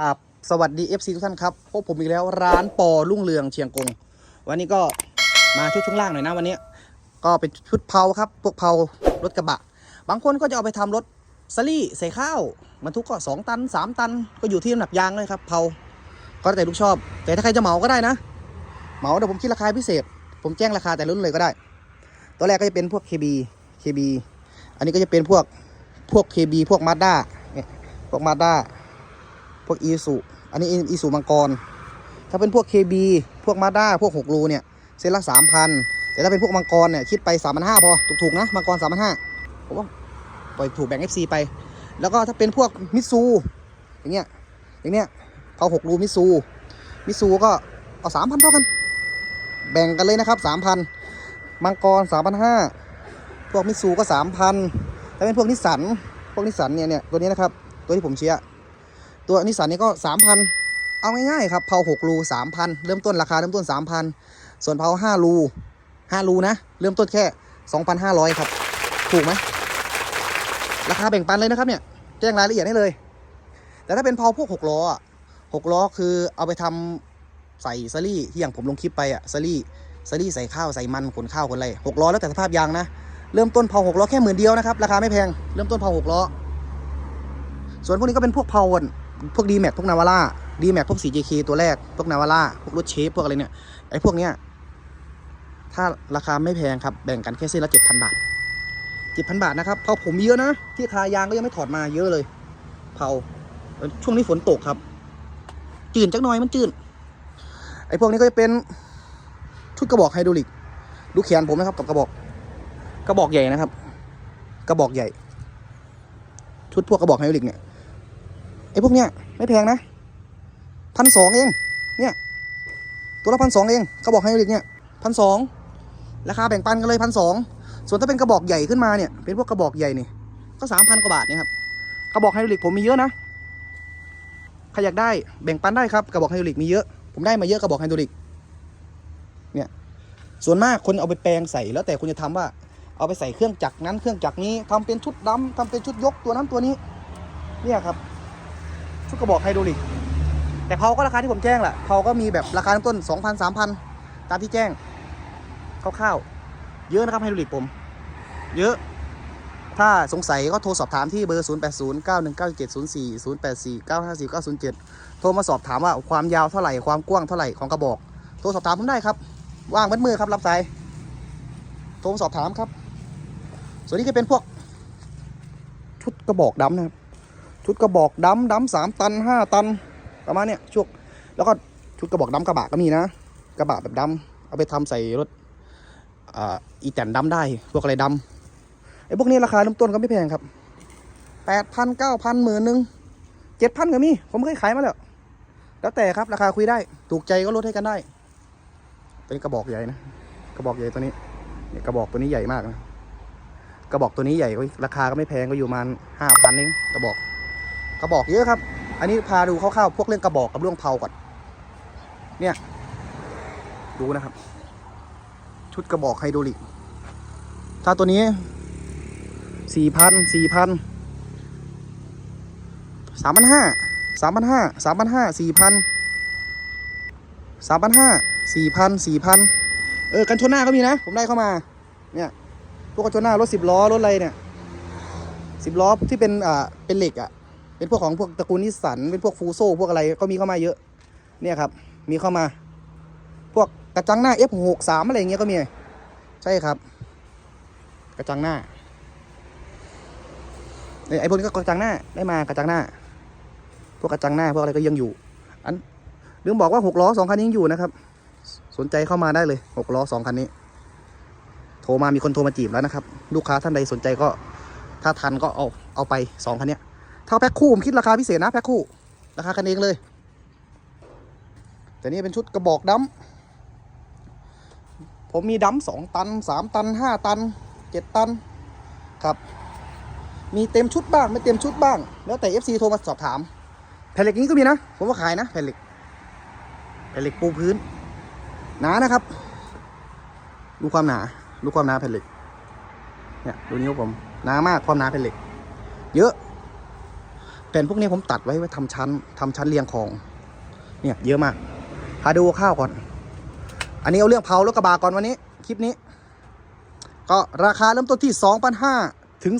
ครับสวัสดี FC ทุกท่านครับพบผมอีกแล้วร้านปอรุ่งเรืองเชียงกง วันนี้ก็มาชุดช่วงล่างหน่อยนะวันนี้ ก็เป็นชุดเผาครับ พวกเผารถกระบะ บางคนก็จะเอาไปทำรถสลี่ใส่ข้าวบรรทุกก็ 2 ตัน 3 ตัน ก็อยู่ที่น้ำหนักยางเลยครับเผาก็แต่ลูกชอบ แต่ถ้าใครจะเหมาก็ได้นะ เหมาเดี๋ยวผมคิดราคาพิเศษ ผมแจ้งราคาแต่รุ่นเลยก็ได้ ตัวแรกก็จะเป็นพวก KB KB อันนี้ก็จะเป็นพวกพวก KB พวกมาด้าพวกมาด้า วกอีสุอันนี้อีสุมังกร ถ้าเป็นพวก KB พวกมาด้าพวก6รูเนี่ยเซนละสามพันแต่ถ้าเป็นพวกมังกรเนี่ยคิดไป3ามพันห้าพอถูกๆนะมังกร3ามพันห้าผมว่าปล่อยถูกแบ่ง FC ไป แล้วก็ถ้าเป็นพวกมิซูอย่างเงี้ยอย่างเนี้ยเขาหกรูมิซูมิซูก็เอาสามพันเท่ากัน แบ่งกันเลยนะครับสามพันมังกรสามพันห้าพวกมิซูก็สามพันถ้าเป็นพวกนิสสันพวกนิสสันเนี่ยเนี่ยตัวนี้นะครับ ตัวที่ผมเชียร์ ตัวนิสสันนี่ก็สามพันเอาง่ายๆครับเผาหกรูสามพันเริ่มต้นราคาเริ่มต้นสามพันส่วนเผาห้ารูห้ารูนะ เริ่มต้นแค่สองพันห้าร้อยครับ ถูกไหมราคาแบ่งปันเลยนะครับเนี่ยแจ้งรายละเอียดให้เลย แต่ถ้าเป็นเผาพวกหกล้อหกล้อคือเอาไปทำใส่ซลี่ที่อย่างผมลงคลิปไปอะซลี่ซลี่ใส่ข้าวใส่มันขนข้าวขนอะไรหกล้อแล้วแต่สภาพยางนะเริ่มต้นเผาหกล้อแค่หมื่นเดียวนะครับราคาไม่แพงเริ่มต้นเผาหกล้อส่วนพวกนี้ก็เป็นพวกเผาอะ พวกดีแม็กพวกนาวาร่าดีแม็กพวก 4JK ตัวแรก พวกนาวาร่าพวกรถเชฟพวกอะไรเนี่ยไอ้พวกเนี้ยถ้าราคาไม่แพงครับแบ่งกันแค่เส้นละเจ็ดพันบาทเจ็ดพันบาทนะครับเผาผมเยอะนะ ที่คายางก็ยังไม่ถอดมาเยอะเลย เผาช่วงนี้ฝนตกครับ จืดจักหน่อยมันจืดไอ้พวกนี้ก็จะเป็นชุดกระบอกไฮดรอลิกดูแขนผมนะครับกับกระบอก กระบอกใหญ่นะครับ กระบอกใหญ่ ชุดพวกกระบอกไฮดรอลิกเนี่ย ไอ้พวกเนี้ยไม่แพงนะพันสองเอง เนี่ยตัวละพันสองเองกระบอกไฮดรอลิกเนี่ยพันสองราคาแบ่งปันกันเลยพันสองส่วนถ้าเป็นกระบอกใหญ่ขึ้นมาเนี่ย เป็นพวกกระบอกใหญ่นี่ก็สามพันกว่าบาทเนี่ยครับกระบอกไฮดรอลิกผมมีเยอะนะใครอยากได้แบ่งปันได้ครับกระบอกไฮดรอลิกมีเยอะผมได้มาเยอะกระบอกไฮดรอลิกเนี่ยส่วนมากคนเอาไปแปลงใส่แล้วแต่คุณจะทำว่า เอาไปใส่เครื่องจักรนั้นเครื่องจักรนี้ทำเป็นชุดดำทำเป็นชุดยกตัวนั้นตัวนี้ เนี่ยครับ ชุดกระบอกไฮดรอลิก แต่เผาก็ราคาที่ผมแจ้งแหละเผาก็มีแบบราคาเริ่มต้น 2,000 3,000 ตามที่แจ้งคร่าวๆเยอะนะครับไฮดรอลิกผม เยอะถ้าสงสัยก็โทรสอบถามที่เบอร์ 0 8 0 9 1 9 7 0 4 0 8 4 9 5 4 9 0 7 โทรมาสอบถามว่าความยาวเท่าไหร่ความกว้างเท่าไหร่ของกระบอก โทรสอบถามผมได้ครับ ว่างมัดมือครับรับสาย โทรมาสอบถามครับ ส่วนนี้ก็เป็นพวกชุดกระบอกดำนะครับ ชุดกระบอกดำดำสามตันห้าตันประมาณเนี้ยช่วงแล้วก็ชุดกระบอกดำกระบะก็มีนะ กระบะแบบดำเอาไปทำใส่รถอีแตนดำได้พวกอะไรดำไอ้พวกนี้ราคาเริ่มต้นก็ไม่แพงครับแปดพันเก้าพันหมื่นหนึ่งเจ็ดพันก็มี ผมเคยขายมาแล้ว แล้วแต่ครับราคาคุยได้ ถูกใจก็ลดให้กันได้ ตัวนี้กระบอกใหญ่นะ กระบอกใหญ่ตัวนี้เนี่ยกระบอกตัวนี้ใหญ่มากนะ กระบอกตัวนี้ใหญ่ราคาก็ไม่แพงก็อยู่ประมาณห้าพันเองกระบอก กระบอกเยอะครับ อันนี้พาดูคร่าวๆพวกเรื่องกระบอกกับเรื่องเผาก่อน เนี่ย ดูนะครับ ชุดกระบอกไฮดรอลิก ถ้าตัวนี้สี่พันสี่พันสามพันห้าสามพันห้าสามพันห้าสี่พันสามพันห้าสี่พันสี่พันเออกันชนหน้าก็มีนะ ผมได้เข้ามา เนี่ยพวกกันชนหน้ารถสิบล้อรถอะไรเนี่ยสิบล้อที่เป็นอ่าเป็นเหล็กอะ เป็นพวกของพวกตระกูลนิสสันเป็นพวกฟูโซพวกอะไรก็มีเข้ามาเยอะ เนี่ยครับ มีเข้ามา พวกกระจังหน้า F63 อะไรเงี้ยก็มี ใช่ครับ กระจังหน้าเนี่ยไอ้พวกนี้ก็กระจังหน้าได้มากระจังหน้า พวกกระจังหน้าพวกอะไรก็ยังอยู่ อันลืมบอกว่าหกล้อสองคันนี้ยังอยู่นะครับ สนใจเข้ามาได้เลยหกล้อสองคันนี้ โทรมามีคนโทรมาจีบแล้วนะครับ ลูกค้าท่านใดสนใจก็ถ้าทันก็เอาเอาไปสองคันเนี้ย ถ้าแพ็คคู่ผมคิดราคาพิเศษนะแพ็คคู่ ราคากันเองเลย แต่นี่เป็นชุดกระบอกดำผมมีดำสองตันสามตันห้าตันเจ็ดตันครับ มีเต็มชุดบ้างไม่เต็มชุดบ้าง แล้วแต่ FC โทรมาสอบถามแผ่นเหล็กนี้ก็มีนะ ผมว่าขายนะแผ่นเหล็กแผ่นเหล็กปูพื้น หนานะครับ ดูความหนา ดูความหนาแผ่นเหล็ก เนี่ย ดูนิ้วผม หนามาก ความหนาแผ่นเหล็ก เยอะ แผ่นพวกนี้ผมตัดไว้ไว้ทำชั้นทำชั้นเรียงของ เนี่ยเยอะมากพาดูข้าวก่อน อันนี้เอาเรื่องเผารถกระบะก่อนวันนี้ คลิปนี้ ก็ราคาเริ่มต้นที่ 2,500 ถึง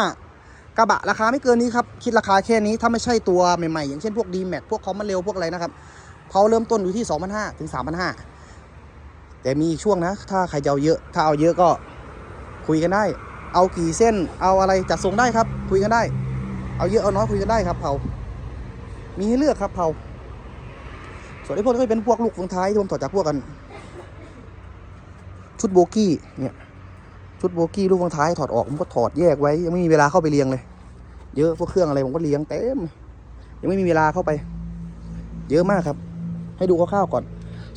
3,500 กระบะราคาไม่เกินนี้ครับ คิดราคาแค่นี้ถ้าไม่ใช่ตัวใหม่ๆ อย่างเช่นพวก d m a x พวกคอมมันเร็วพวกอะไรนะครับเผาเริ่มต้นอยู่ที่ 2,500 ถึง 3,500 แต่มีช่วงนะ ถ้าใครจะเอาเยอะ ถ้าเอาเยอะก็คุยกันได้ เอากี่เส้น เอาอะไรจัดส่งได้ครับ คุยกันได้ เอาเยอะเอาน้อยคุยกันได้ครับเผามีให้เลือกครับเผาส่วนไอ้พวกนี้ก็เป็นพวกลูกของท้ายที่ผมถอดจากพวกกัน ชุดโบกี้เนี่ย ชุดโบกี้ลูกของท้ายถอดออกผมก็ถอดแยกไว้ยังไม่มีเวลาเข้าไปเรียงเลย เยอะพวกเครื่องอะไรผมก็เรียงเต็มยังไม่มีเวลาเข้าไป เยอะมากครับ ให้ดูคร่าวๆก่อน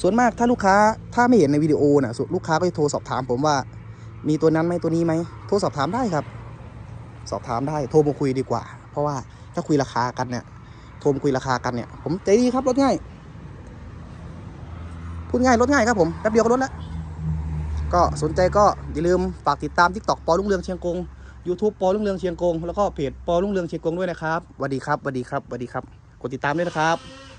ส่วนมากถ้าลูกค้าถ้าไม่เห็นในวิดีโอนะส่วนลูกค้าก็จะโทรสอบถามผมว่า มีตัวนั้นไหมตัวนี้ไหมโทรสอบถามได้ครับ สอบถามได้โทรมาคุยดีกว่า เพราะว่าถ้าคุยราคากันเนี่ยโทรคุยราคากันเนี่ย ผมใจดีครับลดง่ายพูดง่ายลดง่ายครับผมแป๊บเดียวก็ลดแล้ว ก็สนใจก็อย่าลืมฝากติดตามทิกตอกปอลุ่งเรืองเชียงกง YouTube ปอลุ่งเรืองเชียงกง แล้วก็เพจปอลุ่งเรืองเชียงกงด้วยนะครับสวัสดีครับสวัสดีครับสวัสดีครับ กดติดตามด้วยนะครับ